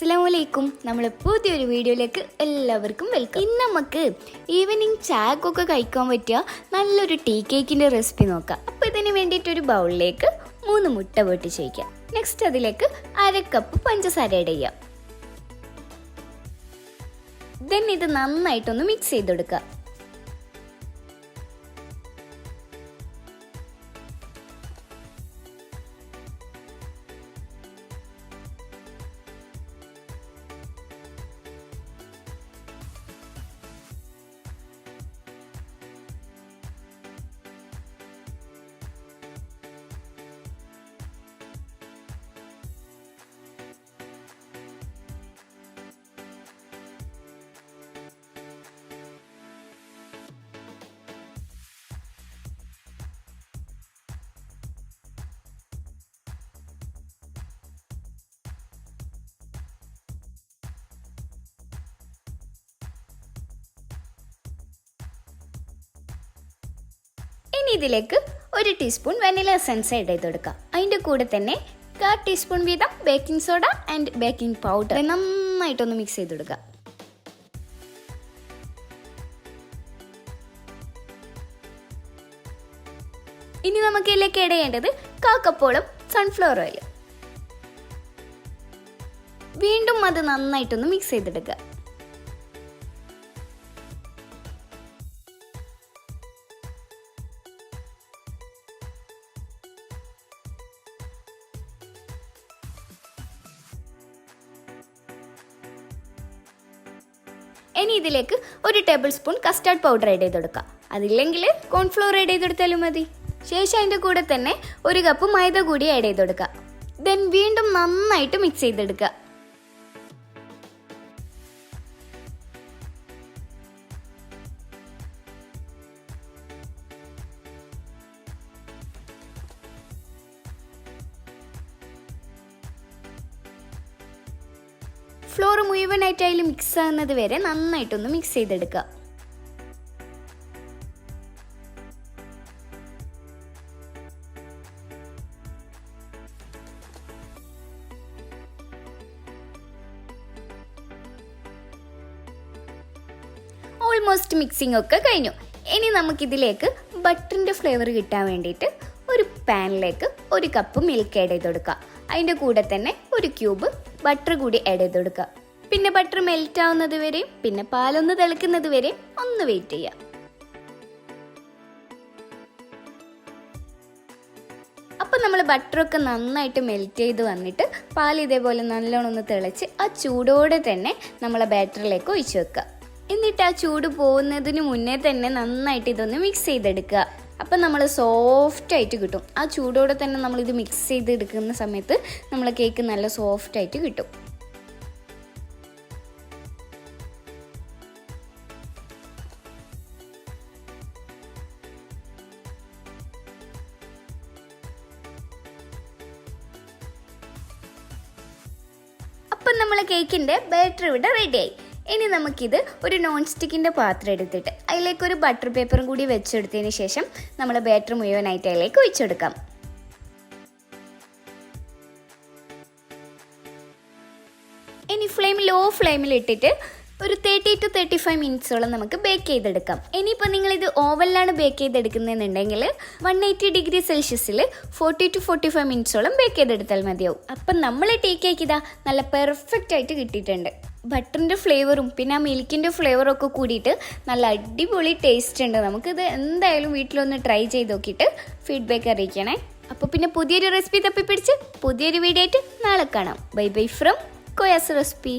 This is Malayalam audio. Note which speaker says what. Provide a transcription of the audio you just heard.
Speaker 1: അസ്സലാമു അലൈക്കും നമ്മൾ പുതിയൊരു വീഡിയോയിലേക്ക് എല്ലാവർക്കും വെൽക്കം ഇന്ന് നമുക്ക് ഈവനിങ് ചായക്കൊക്കെ കഴിക്കാൻ പറ്റിയ നല്ലൊരു ടീ കേക്കിന്റെ റെസിപ്പി നോക്കാം. അപ്പോൾ ഇതിന് വേണ്ടിയിട്ട് ഒരു ബൗളിലേക്ക് മൂന്ന് മുട്ട പൊട്ടിച്ച് വയ്ക്കാം നെക്സ്റ്റ് അതിലേക്ക് അര കപ്പ് പഞ്ചസാര ഇട ചെയ്യാം. ദെൻ ഇത് നന്നായിട്ടൊന്ന് മിക്സ് ചെയ്ത് കൊടുക്കുക ഇനി ഇതിലേക്ക് ഒരു ടീസ്പൂൺ വെനില എസൻസ് ആഡ് ചെയ്ത് കൊടുക്കുക. അതിന്റെ കൂടെ തന്നെ കാ ടീസ്പൂൺ വീതം baking soda and baking powder നന്നായിട്ടൊന്ന് മിക്സ് ചെയ്ത് കൊടുക്കുക. ഇനി നമുക്ക് ഇതിലേക്ക് ആഡ് ചെയ്യേണ്ടത് കാക്കപ്പോളും സൺഫ്ലവർ ഓയിൽ വീണ്ടും അത് നന്നായിട്ടൊന്ന് മിക്സ് ചെയ്തെടുക്കുക ഇനി ഇതിലേക്ക് ഒരു tablespoon custard powder add ചെയ്ത് കൊടുക്കുക അതില്ലെങ്കിൽ കോൺഫ്ലോർ ആഡ് ചെയ്ത് കൊടുത്താലും മതി. ശേഷം അതിന്റെ കൂടെ തന്നെ ഒരു കപ്പ് മൈദ കൂടി ആഡ് ചെയ്ത് കൊടുക്കുക ദെൻ വീണ്ടും നന്നായിട്ട് മിക്സ് ചെയ്തെടുക്കുക. ഫ്ലോർ മുഴുവനായിട്ട് അതിൽ മിക്സ് ആകുന്നത് വരെ നന്നായിട്ടൊന്ന് മിക്സ് ചെയ്തെടുക്കുക. ഓൾമോസ്റ്റ് മിക്സിംഗ് ഒക്കെ കഴിഞ്ഞു. ഇനി നമുക്കിതിലേക്ക് ബട്ടറിന്റെ ഫ്ലേവർ കിട്ടാൻ വേണ്ടിയിട്ട് ഒരു പാനിലേക്ക് ഒരു കപ്പ് മിൽക്ക് ആഡ് ചെയ്ത് കൊടുക്കുക. അതിന്റെ കൂടെ തന്നെ ഒരു ക്യൂബ് ബട്ടർ കൂടി ആഡ് ചെയ്ത് കൊടുക്കുക. പിന്നെ ബട്ടർ മെൽറ്റ് ആവുന്നത് വരെ പിന്നെ പാലൊന്ന് തിളക്കുന്നത് വരെ ഒന്ന് വെയിറ്റ് ചെയ്യുക. അപ്പം നമ്മൾ ബട്ടറൊക്കെ നന്നായിട്ട് മെൽറ്റ് ചെയ്ത് വന്നിട്ട് പാൽ ഇതേപോലെ നല്ലോണം ഒന്ന് തിളച്ച് ആ ചൂടോടെ തന്നെ നമ്മൾ ബാറ്ററിലേക്ക് ഒഴിച്ചു വെക്കുക. എന്നിട്ട് ആ ചൂട് പോകുന്നതിന് മുന്നേ തന്നെ നന്നായിട്ട് ഇതൊന്ന് മിക്സ് ചെയ്തെടുക്കുക. അപ്പം നമ്മൾ സോഫ്റ്റ് ആയിട്ട് കിട്ടും. ആ ചൂടോടെ തന്നെ നമ്മളിത് മിക്സ് ചെയ്ത് എടുക്കുന്ന സമയത്ത് നമ്മൾ കേക്ക് നല്ല സോഫ്റ്റ് ആയിട്ട് കിട്ടും. അപ്പം നമ്മളെ കേക്കിന്റെ ബാറ്റർ ഇവിടെ റെഡിയായി ഇനി നമുക്കിത് ഒരു നോൺ സ്റ്റിക്കിന്റെ പാത്രം എടുത്തിട്ട് അതിലേക്ക് ഒരു ബട്ടർ പേപ്പറും കൂടി വെച്ചെടുത്തതിന് ശേഷം നമ്മൾ ബാറ്റർ മുഴുവനായിട്ട് അതിലേക്ക് ഒഴിച്ചെടുക്കാം. ഇനി ഫ്ലെയിം ലോ ഫ്ലെയിമിൽ ഇട്ടിട്ട് ഒരു തേർട്ടി ടു തേർട്ടി ഫൈവ് മിനിറ്റ്സോളം നമുക്ക് ബേക്ക് ചെയ്തെടുക്കാം. ഇനിയിപ്പോൾ നിങ്ങളിത് ഓവനിലാണ് ബേക്ക് ചെയ്തെടുക്കുന്നതെന്നുണ്ടെങ്കിൽ വൺ എയ്റ്റി ഡിഗ്രി സെൽഷ്യസിൽ ഫോർട്ടി ടു ഫോർട്ടി ഫൈവ് മിനിറ്റ്സോളം ബേക്ക് ചെയ്തെടുത്താൽ മതിയാവും. അപ്പം നമ്മൾ ടീ കേക്ക് ഇതാ നല്ല പെർഫെക്റ്റ് ആയിട്ട് കിട്ടിയിട്ടുണ്ട്. ബട്ടറിന്റെ ഫ്ലേവറും പിന്നെ ആ മിൽക്കിന്റെ ഫ്ലേവറും ഒക്കെ കൂടിയിട്ട് നല്ല അടിപൊളി ടേസ്റ്റ് ഉണ്ട്. നമുക്കിത് എന്തായാലും വീട്ടിലൊന്ന് ട്രൈ ചെയ്ത് നോക്കിയിട്ട് ഫീഡ്ബാക്ക് അറിയിക്കണേ. അപ്പോൾ പിന്നെ പുതിയൊരു റെസിപ്പി തപ്പിപ്പിടിച്ച് പുതിയൊരു വീഡിയോ ആയിട്ട് നാളെ കാണാം. Bye bye from Koya's recipe